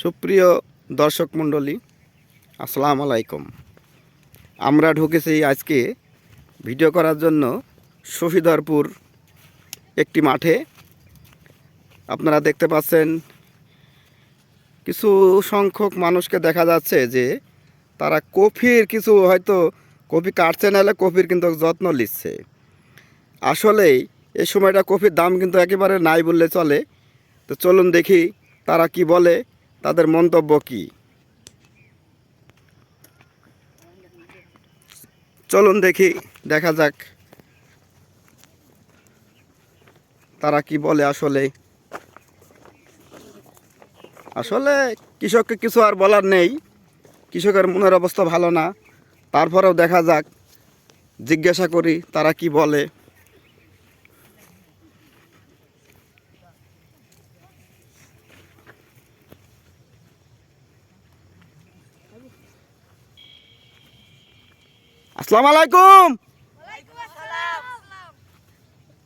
সুপ্রিয় দর্শক মণ্ডলী, আসসালামু আলাইকুম। আমরা ঢুকেছি আজকে ভিডিও করার জন্য শহীদরপুর একটি মাঠে। আপনারা দেখতে পাচ্ছেন কিছু সংখ্যক মানুষকে দেখা যাচ্ছে যে তারা কফির কিছু হয়তো কফি কাটছে, নাহলে কফির কিন্তু যত্ন নিচ্ছে। আসলেই এই সময়টা কফির দাম কিন্তু একেবারে নাই বললে চলে। তো চলুন দেখি তারা কি বলে। তাদের মন্তব্য কি? চলুন দেখি, দেখা যাক তারা কি বলে আসলে। আসলে কৃষককে কিছু আর বলার নেই। কৃষকের মনের অবস্থা ভালো না। তারপরেও দেখা যাক, জিজ্ঞাসা করি তারা কি বলে। আসসালামু আলাইকুম।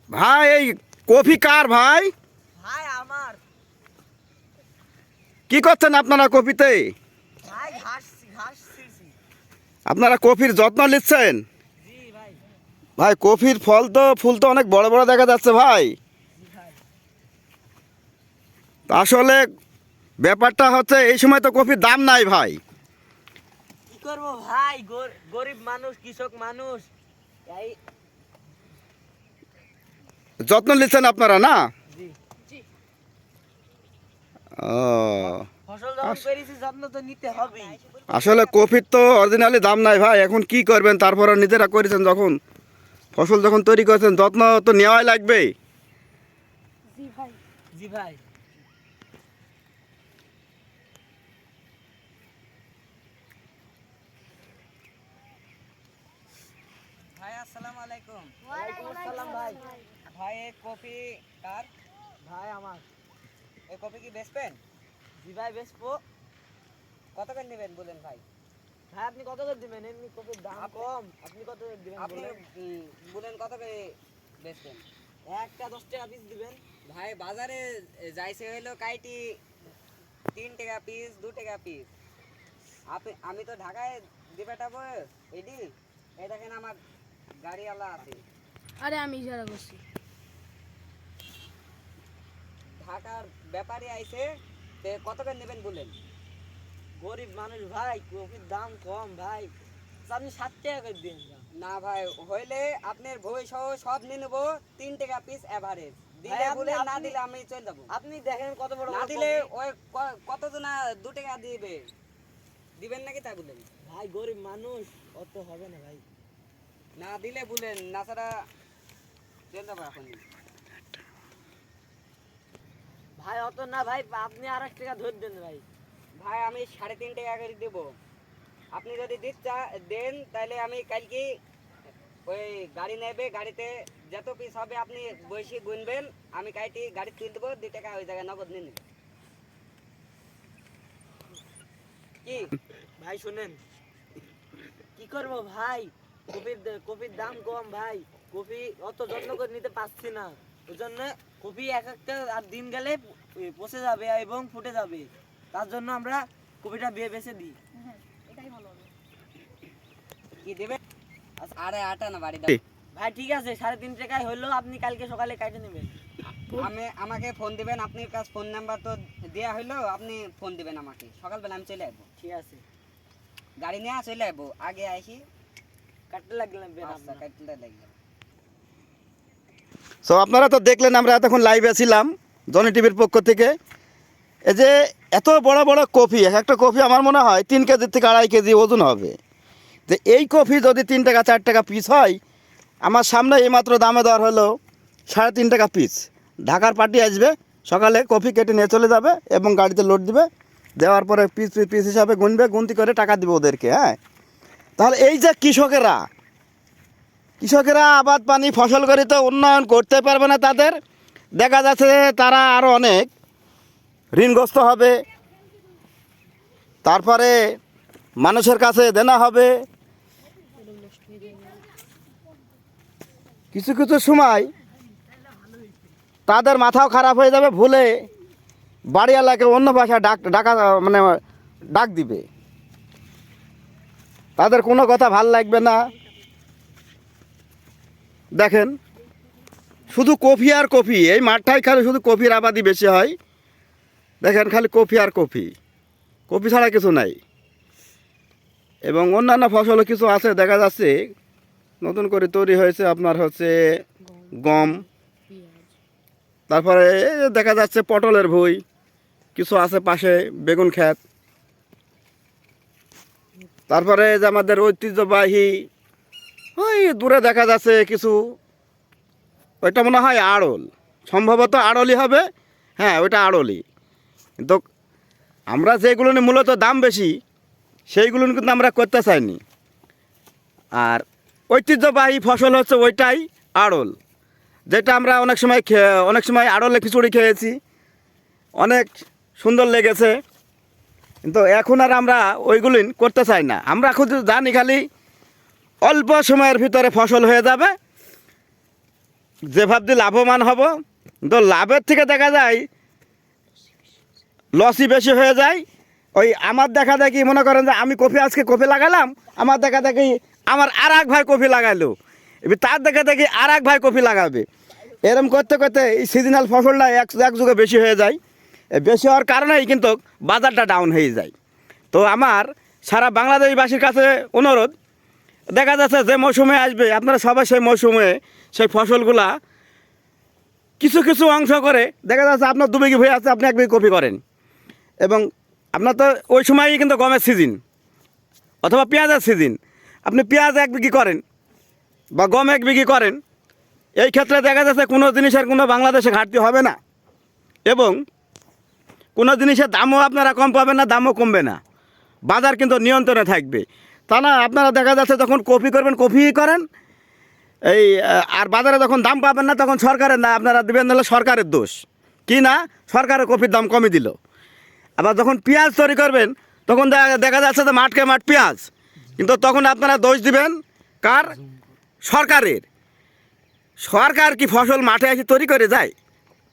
ভাই এই কফি কার ভাই? কি করছেন আপনারা কফিতে? আপনারা কফির যত্ন নিচ্ছেন? ভাই। কফির ফল তো ফুল তো অনেক বড় বড় দেখা যাচ্ছে ভাই। আসলে ব্যাপারটা হচ্ছে এই সময় তো কফির দাম নাই ভাই। করব ভাই? গরিব মানুষ কৃষক মানুষ। যত্ন নিচ্ছেন আপনারা না? ও। ফসল যখন আস- করেছি যত্ন তো নিতে হবে আসলে কফির তো অরিজিনালি দাম নাই ভাই এখন কি করবেন? তারপরে নিজেরা করেছেন যখন। ফসল যখন তৈরি করেছেন যত্ন তো নেওয়াই লাগবে জি ভাই। ভাই। আসসালামু আলাইকুম। ওয়ালাইকুম আসসালাম ভাই। ভাই এই কফি কার? ভাই আমার। এই কফি কি বেচবেন জি ভাই বেচবো কত করে নেবেন বলেন ভাই? ভাই আপনি কত করে দিবেন? এমনি কফির দাম কম। আপনি কত করে দিবেন আপনি বলেন? কত করে বেচবেন একটা দশ টাকা পিস দিবেন। ভাই বাজারে যাইছে হইল কাইটি তিন টাকা পিস দু টাকা পিস আপনি আমি তো ঢাকায় দিবে এডি এই দেখেন আমার গাড়িওয়ালা আছে। আরে আমি ইশারা করছি। ঢাকার ব্যাপারী আইছে তে কত করে নেবেন বলেন? গরিব মানুষ ভাই কফির দাম কম ভাই। আপনি সাত টাকা করে দিন। না ভাই হইলে আপনার বই সহ সব নিয়ে নেব তিন টাকা পিস এভারেজ দিলে বলে না দিলে আমি চলে যাব। আপনি দেখেন কত বড় না দিলে ওই ক- কত জনা দু টাকা দিবে? দিবেন নাকি তা বলেন? ভাই গরিব মানুষ অত হবে না ভাই। না দিলে বলেন না ছাড়া এখন। ভাই অত না ভাই আপনি আর টাকা ধরে দেন ভাই। ভাই আমি সাড়ে তিন টাকা করে দেবো। আপনি যদি চা- দেন তাহলে আমি কালকে ওই গাড়ি নেবে গাড়িতে যত পিস হবে আপনি বসে গুনবেন আমি কাইটি গাড়ি তুলে দেবো দু টাকা ওই জায়গায় নগদ নেবেন কি? ভাই শুনেন। কি করব ভাই? কপির কপির দাম কম ভাই। কপি অত যত্ন করে নিতে পারছি না। ওই জন্য কপি এক একটা আর দিন গেলে পচে যাবে এবং ফুটে যাবে। তার জন্য আমরা কপিটা বিয়ে বেছে দিই। কি দেবে? আচ্ছা, আরে আটা না বাড়ি ভাই ঠিক আছে সাড়ে তিন টাকায় হইল আপনি কালকে সকালে কাটে নেবেন। আমি আমাকে ফোন দিবেন আপনার কাছে ফোন নাম্বার তো দেয়া হইল আপনি ফোন দিবেন আমাকে। সকালবেলা আমি চলে আসব। ঠিক আছে। গাড়ি নিয়ে চলে আসব আগে আসি সো আপনারা তো দেখলেন আমরা এতক্ষণ লাইভে ছিলাম জনি টিভির পক্ষ থেকে। এই যে এত বড় বড় কফি এক একটা কফি আমার মনে হয় তিন কেজির থেকে আড়াই কেজি ওজন হবে। যে এই কফি যদি তিন টাকা চার টাকা পিস হয় আমার সামনে এইমাত্র দামে দেওয়ার হলো সাড়ে তিন টাকা পিস ঢাকার পার্টি আসবে সকালে কফি কেটে নিয়ে চলে যাবে এবং গাড়িতে লোড দিবে দেওয়ার পরে পিস পিস হিসাবে গুনবে গুনতি করে টাকা দিবে ওদেরকে হ্যাঁ? তাহলে এই যে কৃষকেরা কৃষকেরা আবাদ পানি ফসল করে তো উন্নয়ন করতে পারবে না তাদের, দেখা যাচ্ছে তারা আরও অনেক ঋণগ্রস্ত হবে, তারপরে মানুষের কাছে দেনা হবে। কিছু কিছু সময় তাদের মাথাও খারাপ হয়ে যাবে, ভুলে বাড়িওয়ালাকে অন্য ভাষায় ডাক, ডাকা মানে ডাক দিবে। তাদের কোনো কথা ভালো লাগবে না। দেখেন, শুধু কফি আর কফি, এই মাঠটাই খালি শুধু কফির আবাদি বেশি হয়। দেখেন, খালি কফি আর কফি। কফি ছাড়া কিছু নাই। এবং অন্যান্য ফসলও কিছু আছে, দেখা যাচ্ছে, নতুন করে তৈরি হয়েছে আপনার হচ্ছে গম। তারপরে দেখা যাচ্ছে পটলের ভুই, কিছু আছে পাশে, বেগুন ক্ষেত। তারপরে যে আমাদের ঐতিহ্যবাহী, ওই দূরে দেখা যাচ্ছে কিছু, ওইটা মনে হয় আড়ল। সম্ভবত আড়লই হবে হ্যাঁ ওইটা আড়লই। কিন্তু আমরা যেগুলো মূলত দাম বেশি, সেইগুলো কিন্তু আমরা করতে চাইনি। আর ঐতিহ্যবাহী ফসল হচ্ছে ওইটাই আড়ল, যেটা আমরা অনেক সময় অনেক সময় আড়লে খিচুড়ি খেয়েছি। অনেক সুন্দর লেগেছে। কিন্তু এখন আর আমরা ওইগুলি করতে চাই না। আমরা এখন জানি খালি অল্প সময়ের ভিতরে ফসল হয়ে যাবে। যে ভাবছি লাভবান হব তো লাভের থেকে দেখা যায় লসই বেশি হয়ে যায়। ওই আমার দেখা দেখি মনে করেন যে আমি কফি আজকে কফি লাগালাম, আমার দেখা দেখি আমার আর এক ভাই কফি লাগাইলো এবার তার দেখা দেখি আর এক ভাই কফি লাগাবে। এরম করতে করতে এই সিজনাল ফসলটা এক এক যুগে বেশি হয়ে যায়। বেশি হওয়ার কারণেই কিন্তু বাজারটা ডাউন হয়ে যায়। তো আমার সারা বাংলাদেশবাসীর কাছে অনুরোধ, দেখা যাচ্ছে যে মৌসুমে আসবে, আপনারা সবাই সেই মৌসুমে সেই ফসলগুলা কিছু কিছু অংশ করে, দেখা যাচ্ছে আপনার দু বিঘি হয়ে আছে, আপনি এক বিঘি কপি করেন। এবং আপনার তো ওই সময়ই কিন্তু গমের সিজন অথবা পেঁয়াজের সিজন আপনি পেঁয়াজ এক বিঘি করেন বা গম এক বিঘি করেন, এই ক্ষেত্রে দেখা যাচ্ছে কোনো জিনিসের কোনো বাংলাদেশে ঘাটতি হবে না। এবং কোনো জিনিসের দামও আপনারা কম পাবেন না, দামও কমবে না। বাজার কিন্তু নিয়ন্ত্রণে থাকবে। তা না, আপনারা দেখা যাচ্ছে যখন কপি করবেন কপিই করেন। এই আর বাজারে যখন দাম পাবেন না, তখন সরকারের না, আপনারা দেবেন হলে সরকারের দোষ। কি না? সরকারের কপির দাম কমই দিল। আবার যখন পেঁয়াজ তৈরি করবেন, তখন দেখা যাচ্ছে যে মাঠকে মাঠ পেঁয়াজ। কিন্তু তখন আপনারা দোষ দিবেন কার? সরকারের। সরকার কি ফসল মাঠে এসে তৈরি করে যায়?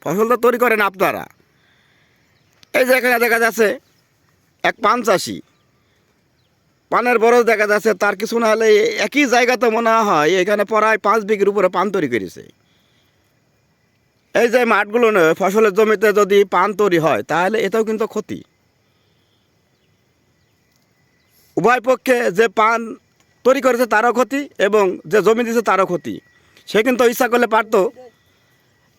ফসল তো তৈরি করেন আপনারা। এই যে এখানে দেখা যাচ্ছে এক পান চাষি। পানের বরজ দেখা যাচ্ছে, তার কিছু না হলে একই জায়গাতে মনে হয়, এখানে প্রায় পাঁচ বিঘির উপরে পান তৈরি করেছে। এই যে মাঠগুলো ফসলের জমিতে যদি পান তৈরি হয়, তাহলে এটাও কিন্তু ক্ষতি। উভয় পক্ষে যে পান তৈরি করেছে তারও ক্ষতি এবং যে জমি দিয়েছে তারও ক্ষতি। সে কিন্তু ইচ্ছা করলে পারতো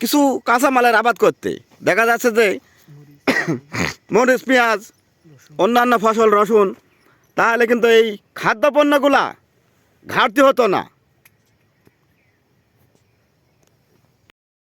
কিছু কাঁচামালের আবাদ করতে। দেখা যাচ্ছে যে মরিচ পেঁয়াজ অন্যান্য ফসল রসুন তাহলে কিন্তু এই খাদ্যপণ্যগুলা ঘাটতি হতো না।